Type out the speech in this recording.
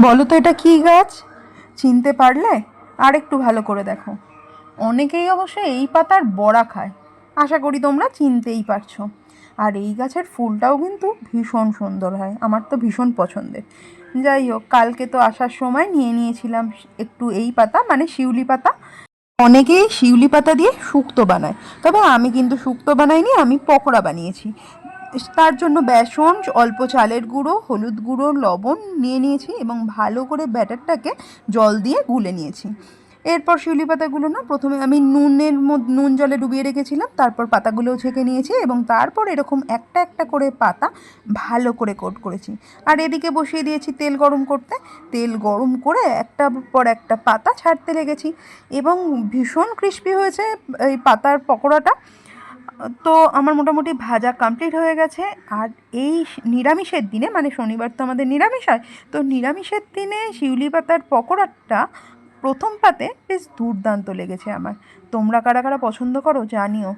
বলো তো এটা কী গাছ? চিনতে পারলে আর একটু ভালো করে দেখো। অনেকেই অবশ্য এই পাতার বড়া খায়। আশা করি তোমরা চিনতেই পারছ। আর এই গাছের ফুলটাও কিন্তু ভীষণ সুন্দর হয়। আমার তো ভীষণ পছন্দের। যাই হোক, কালকে তো আসার সময় নিয়ে নিয়েছিলাম একটু এই পাতা মানে শিউলি পাতা। অনেকেই শিউলি পাতা দিয়ে শুক্তো বানায়। তবে আমি কিন্তু শুক্তো বানাইনি, আমি পকোড়া বানিয়েছি। তার জন্য বেসন, অল্প চালের গুঁড়ো, হলুদ গুঁড়ো, লবণ নিয়ে নিয়েছি এবং ভালো করে ব্যাটারটাকে জল দিয়ে গুলে নিয়েছি। এরপর শিউলি পাতাগুলো না, প্রথমে আমি নুনের মধ্যে নুন জলে ডুবিয়ে রেখেছিলাম, তারপর পাতাগুলোও ছেঁকে নিয়েছি এবং তারপর এরকম একটা একটা করে পাতা ভালো করে কোট করেছি। আর এদিকে বসিয়ে দিয়েছি তেল গরম করতে। তেল গরম করে একটা পর একটা পাতা ছাড়তে লেগেছি এবং ভীষণ ক্রিস্পি হয়েছে এই পাতার পকোড়াটা। তো আমার মোটামুটি ভাজা কমপ্লিট হয়ে গেছে। আর এই নিরামিষের দিনে মানে শনিবার তো আমাদের নিরামিষ হয়, তো নিরামিষের দিনে শিউলি পাতার পকোড়াটা প্রথম পাতে বেশ দুর্দান্ত লেগেছে আমার। তোমরা কারা কারা পছন্দ করো জানিও।